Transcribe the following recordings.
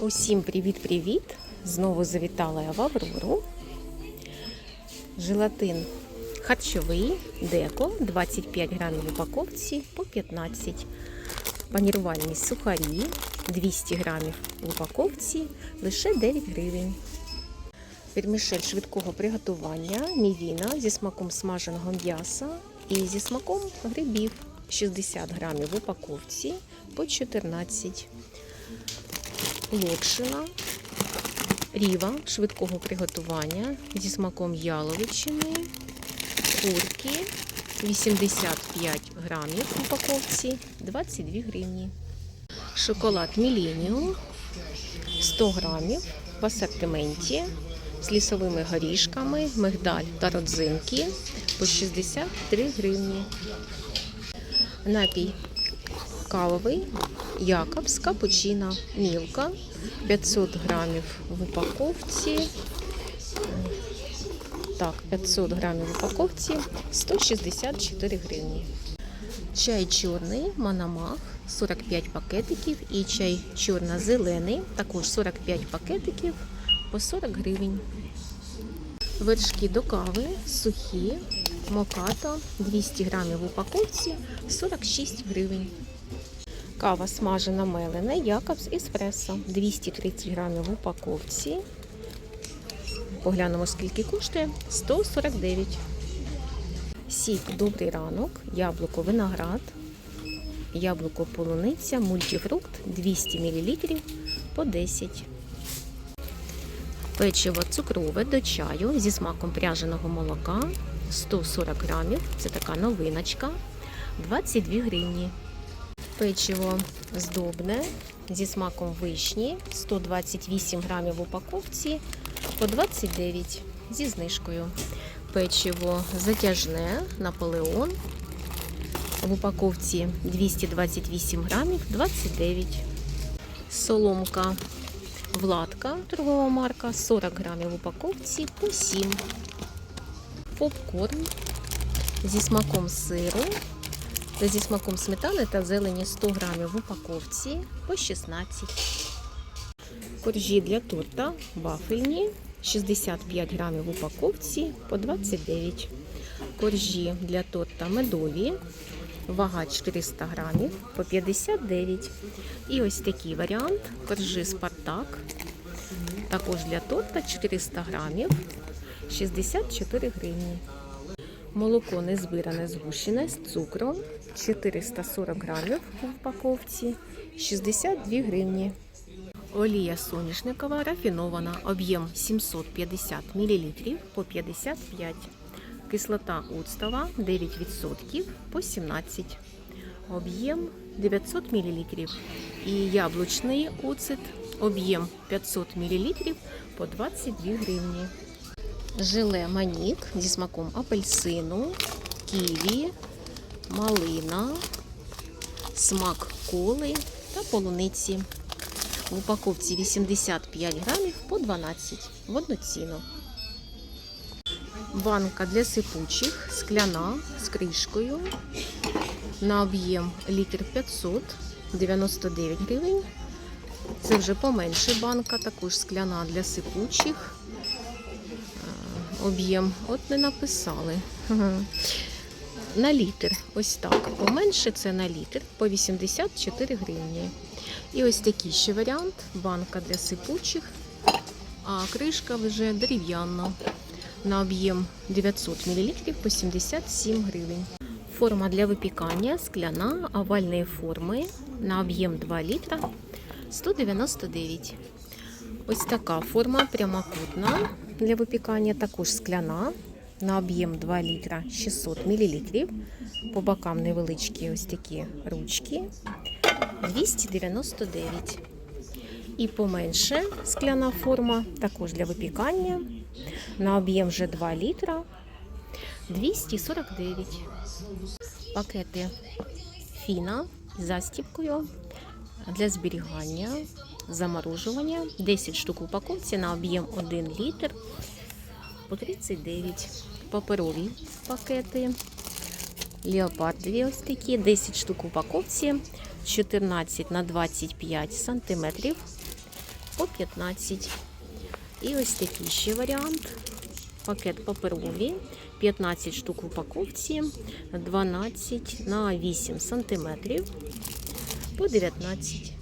Усім привіт-привіт! Знову завітала я в Аврору. Желатин харчовий, деко, 25 грамів в упаковці по 15. Панірувальні сухарі, 200 грамів в упаковці, лише 9 гривень. Вермішель швидкого приготування, мівіна зі смаком смаженого м'яса і зі смаком грибів, 60 грамів в упаковці по 14 локшина, ріва швидкого приготування зі смаком яловичини, курки. 85 грамів в упаковці, 22 гривні. Шоколад Міленіум. 100 грамів в асортименті з лісовими горішками, мигдаль та родзинки по 63 гривні. Напій кавовий Якобс капучино Мілка 500 грамів в упаковці. Так, 500 грамів в упаковці 164 гривні. Чай чорний Манамах 45 пакетиків і чай чорно-зелений, також 45 пакетиків по 40 гривень. Вершки до кави сухі, мокато 200 грамів в упаковці 46 гривень. Кава смажена мелена, Якобс Еспресо 230 грамів в упаковці. Поглянемо, скільки коштує 149. Сік добрий ранок, яблуко виноград, яблуко полуниця, мультифрукт 200 мл по 10. Печиво цукрове до чаю зі смаком пряженого молока 140 грамів. Це така новиночка 22 гривні. Печиво здобне зі смаком вишні 128 грамів в упаковці по 29 зі знижкою. Печиво затяжне Наполеон в упаковці 228 грамів 29. Соломка Владка, торгова марка 40 грамів в упаковці по 7. Попкорн зі смаком сиру зі смаком сметани та зелені 100 грамів в упаковці по 16. Коржі для торта вафельні 65 грамів в упаковці по 29. Коржі для торта медові. Вага 400 грамів по 59. І ось такий варіант. Коржі Спартак. Також для торта 400 грамів 64 гривні. Молоко незбиране згущене з цукром 440 грамів в упаковці 62 гривні. Олія соняшникова рафінована, об'єм 750 мл по 55 Кислота оцтова 9% по 17 Об'єм 900 мл. І яблучний оцет об'єм 500 мл по 22 гривні. Желе манік зі смаком апельсину, ківі, малина, смак коли та полуниці. В упаковці 85 грамів по 12 в одну ціну. Банка для сипучих, скляна з кришкою. На об'єм літр 500, 99 гривень. Це вже поменше банка, також скляна для сипучих. Е, Об'єм, от не написали. На літр, ось так. Поменше це на літр по 84 гривні. І ось такий ще варіант. Банка для сипучих, а кришка вже дерев'яна. На об'єм 900 мл по 77 гривень. Форма для випікання скляна овальної форми на об'єм 2 літра 199. Ось така форма прямокутна для випікання, також скляна на об'єм 2 літра 600 мл. По бокам невеличкі ось такі ручки 299. І поменше скляна форма, також для випікання. На об'єм вже 2 літра 249. Пакети фіна з застіпкою для зберігання, заморожування. 10 штук упаковці на об'єм 1 літр по 39. Паперові пакети. Леопардові ось такі, 10 штук в упаковці, 14 на 25 сантиметрів по 15. І ось такий ще варіант. Пакет паперовий, 15 штук в упаковці, 12 на 8 сантиметрів по 19.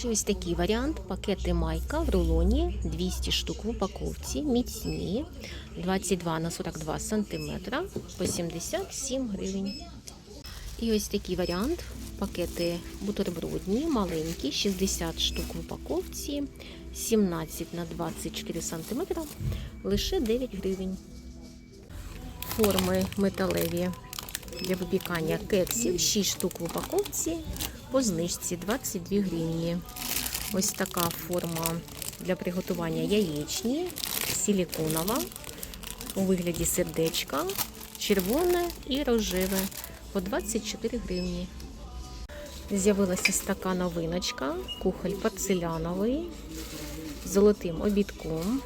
Ще ось такий варіант. Пакети майка в рулоні 200 штук в упаковці, міцні 22 на 42 сантиметра по 77 гривень. І ось такий варіант. Пакети бутербродні, маленькі, 60 штук в упаковці, 17 на 24 сантиметра, лише 9 гривень. Форми металеві для випікання кексів, 6 штук в упаковці, по знижці 22 гривні. Ось така форма для приготування яєчні, силіконова, у вигляді сердечка, червоне і рожеве по 24 гривні. З'явилася така новиночка, кухоль порцеляновий з золотим обідком,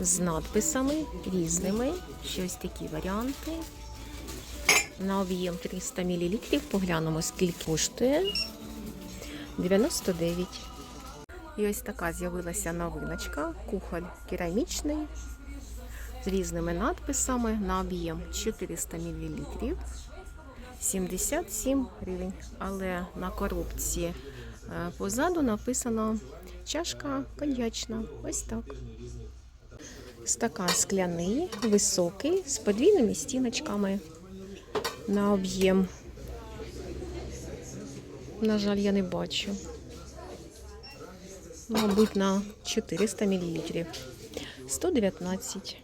з надписами різними. Ще ось такі варіанти. На об'єм 300 мл. Поглянемо, скільки коштує. 99. І ось така з'явилася новиночка, кухоль керамічний з різними надписами на об'єм 400 мл. 77 гривень. Але на коробці е, позаду написано чашка коньячна. Ось так. Стакан скляний, високий, з подвійними стіночками на об'єм. На жаль, я не бачу. Мабуть, на 400 мл. 119.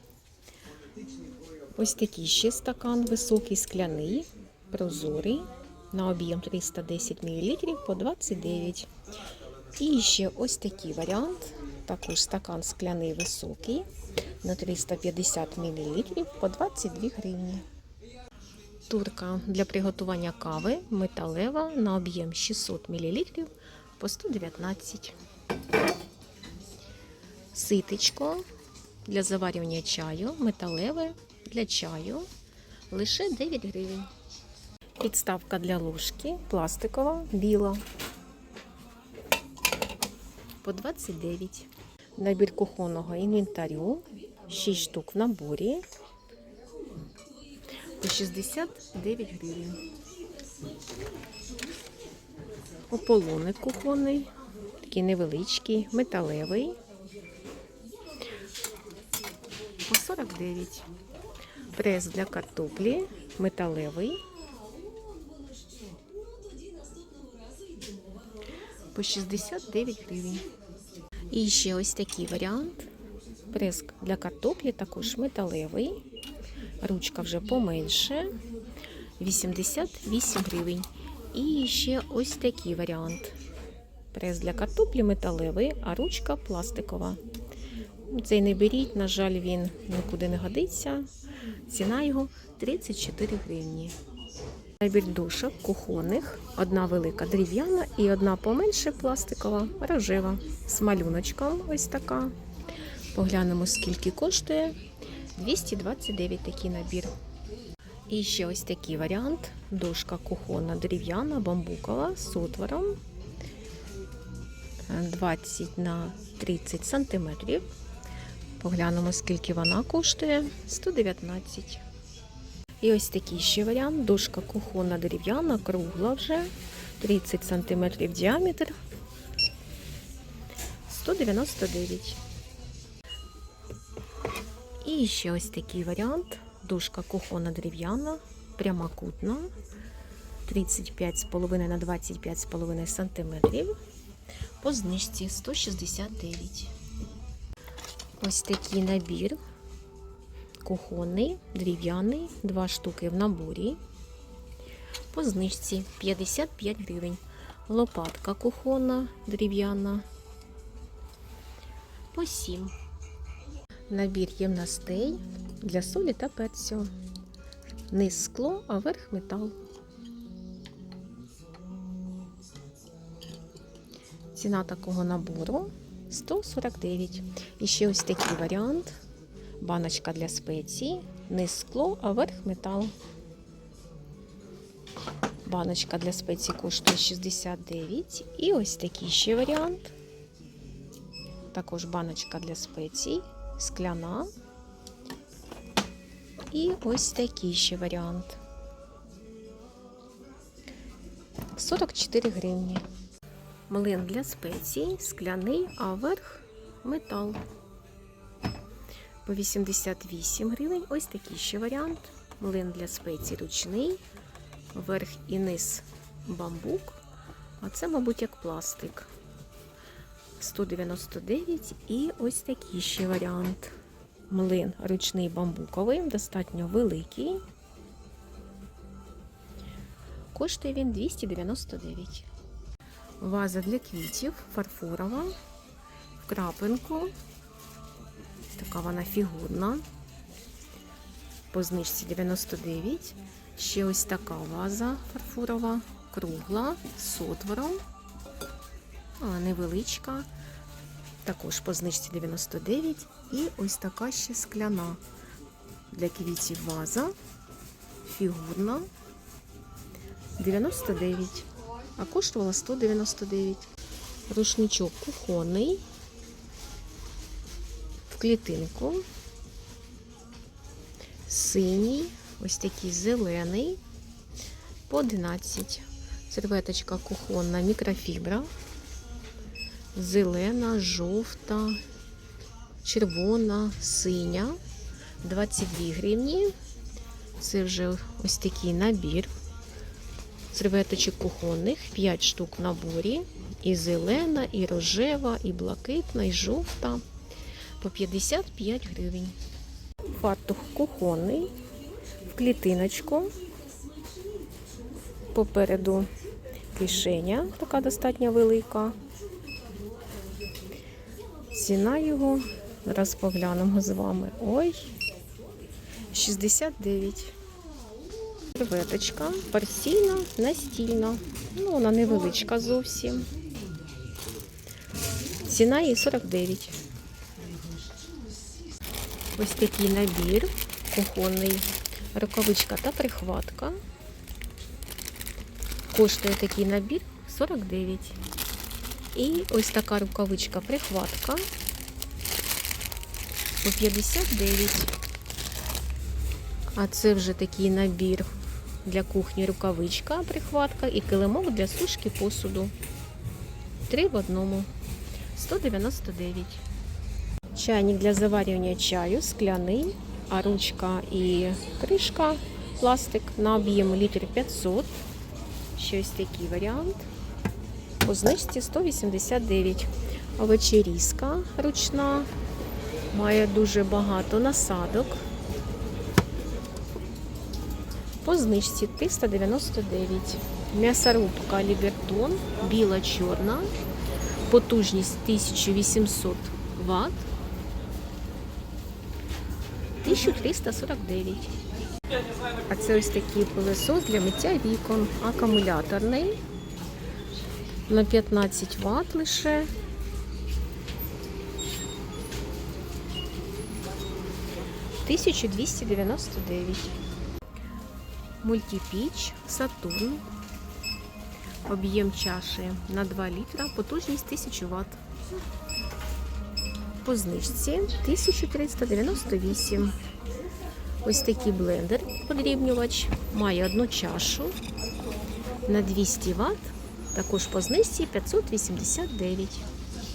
Ось такий ще стакан високий, скляний, прозорий, на об'єм 310 мл по 29. І ще ось такий варіант. Також стакан скляний високий на 350 мл по 22 гривні. Турка для приготування кави металева на об'єм 600 мл по 119. Ситечко для заварювання чаю металеве для чаю лише 9 гривень. Підставка для ложки пластикова, біла по 29. Набір кухонного інвентарю 6 штук в наборі по 69 гривень. Ополоник кухонний, такий невеличкий, металевий. По 49. Прес для картоплі, металевий. По 69 гривень. І ще ось такий варіант. Прес для картоплі також металевий. Ручка вже поменше. 88 гривень. І ще ось такий варіант. Прес для картоплі металевий, а ручка пластикова. Цей не беріть, на жаль, він нікуди не годиться. Ціна його 34 гривні. Набір душок кухонних, одна велика дерев'яна і одна поменше пластикова, рожева, з малюночком ось така. Поглянемо, скільки коштує. 229 такий набір. І ще ось такий варіант. Дошка кухонна дерев'яна, бамбукова з отвором 20 на 30 сантиметрів. Поглянемо, скільки вона коштує. 119. І ось такий ще варіант. Дошка кухонна дерев'яна, кругла вже. 30 см діаметр. 199. І ще ось такий варіант. Дошка кухонна дерев'яна, прямокутна. 35,5 на 25,5 см. По знижці 169. Ось такий набір. Кухонний, дерев'яний, два штуки в наборі. По знижці 55 гривень. Лопатка кухонна, дерев'яна. По 7. Набір ємностей для солі та перцю. Низ скло, а верх метал. Ціна такого набору 149. І ще ось такий варіант. Баночка для спецій, низ скло, а верх метал. Баночка для спецій коштує 69. І ось такий ще варіант. також баночка для спецій, скляна. І ось такий ще варіант. 44 гривні. Млин для спецій, скляний, а верх метал. По 88 гривень. Ось такий ще варіант. Млин для спецій ручний, верх і низ бамбук. А це, мабуть, як пластик. 199 і ось такий ще варіант. Млин ручний бамбуковий, достатньо великий. Коштує він 299. Ваза для квітів фарфорова в крапинку. Така вона фігурна. По знижці 99. Ще ось така ваза фарфорова, кругла з отвором. Невеличка. Також по знижці 99. І ось така ще скляна для квітів ваза. Фігурна. 99. А коштувала 199. Рушничок кухонний. В клітинку. Синій. Ось такий зелений. По 11. Серветочка кухонна, мікрофібра. Зелена, жовта, червона, синя. 22 гривні. Це вже ось такий набір. Серветочок кухонних, 5 штук в наборі. І зелена, і рожева, і блакитна, і жовта. По 55 гривень. Фартух кухонний, в клітиночку. Попереду кишеня, така достатньо велика. Ціна його, зараз поглянемо з вами. Ой, 69. Серветочка, парсійна, настільна. Ну, вона невеличка зовсім. Ціна її 49. Ось такий набір кухонний, рукавичка та прихватка. Коштує такий набір 49. І ось така рукавичка прихватка по 59. А це вже такий набір для кухні рукавичка, прихватка і килимок для сушки посуду. Три в одному. 199. Чайник для заварювання чаю, скляний, а ручка і кришка, пластик на об'єм літр 500. Ще ось такий варіант. По знижці 189. Овочерізка ручна. Має дуже багато насадок. По знижці 399. М'ясорубка Лібертон, біла-чорна. Потужність 1800 Вт. 1349. А це ось такий пилосос для миття вікон. Акумуляторний. На 15 Вт лише. Тисячу двісті дев'яносто дев'ять. Мультипіч Сатурн. Об'єм чаші на 2 літра, потужність 1000 Вт. По знижці 1398. Ось такий блендер подрібнювач. Має одну чашу на 200 Вт. Також по знижці 589.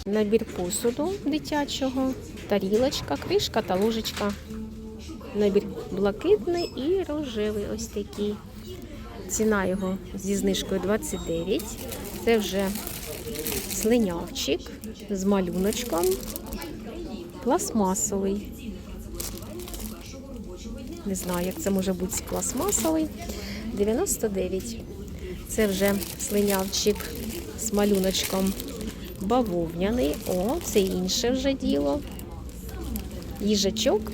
Набір посуду дитячого, тарілочка, кришка та ложечка. Набір блакитний і рожевий ось такий. Ціна його зі знижкою 29. Це вже слинявчик з малюночком. Пластмасовий. Не знаю, як це може бути пластмасовий. 99. Це вже слинявчик з малюночком бавовняний. О, це інше вже діло. Їжачок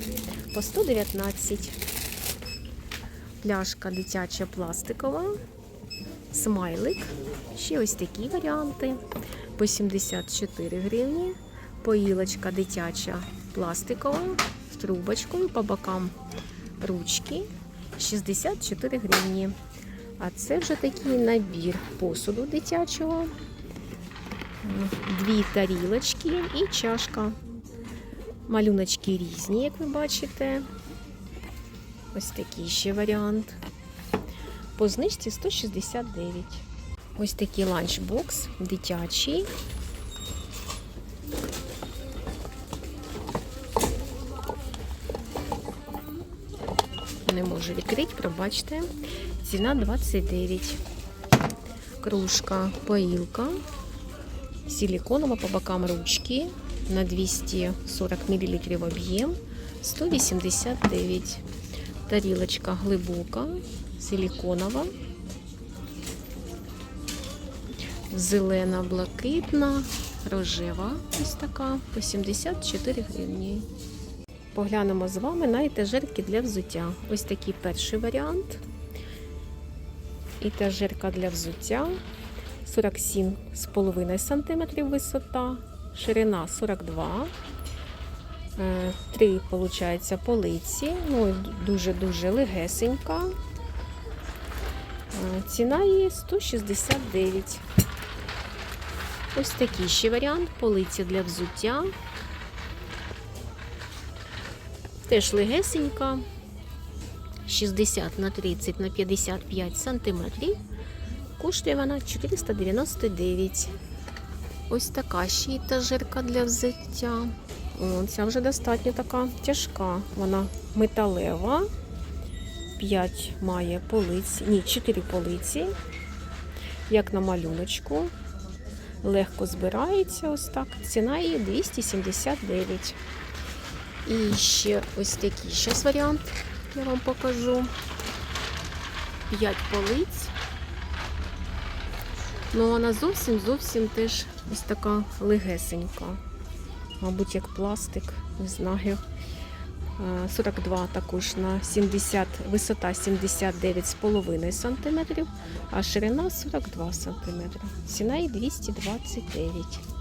по 119. Пляшка дитяча пластикова. Смайлик. Ще ось такі варіанти. По 74 гривні. Поїлочка дитяча пластикова з трубочкою по бокам ручки 64 гривні. А це вже такий набір посуду дитячого. дві тарілочки і чашка. Малюночки різні, як ви бачите. Ось такий ще варіант. По знижці 169. Ось такий ланчбокс дитячий. Не можу відкрити, пробачте. Ціна 29. Кружка, поїлка. Силиконова по бокам ручки на 240 мл об'єм 189. Тарілочка глибока, силиконова. Зелена, блакитна, рожева. Ось така по 74 гривні. Поглянемо з вами на етажерки для взуття. Ось такий перший варіант. Етажерка для взуття 47,5 см висота, ширина 42 Е, Три, виходить, полиці. Ну, дуже-дуже легесенька. Е, Ціна її 169. Ось такий ще варіант. Полиці для взуття. Теж легесенька. 60 на 30 на 55 сантиметрів. Коштує вона 499. Ось така ще етажерка для взуття. О, ця вже достатньо така тяжка. Вона металева. 5 має полиці. Ні, 4 полиці. Як на малюночку. Легко збирається ось так. Ціна її 279. І ще ось такий зараз варіант. Я вам покажу. 5 полиць. Ну, вона зовсім зовсім теж ось така легесенька. Мабуть, як пластик, не знаю. Е, 42 також на 70, висота 79,5 см, а ширина 42 см. Ціна її 229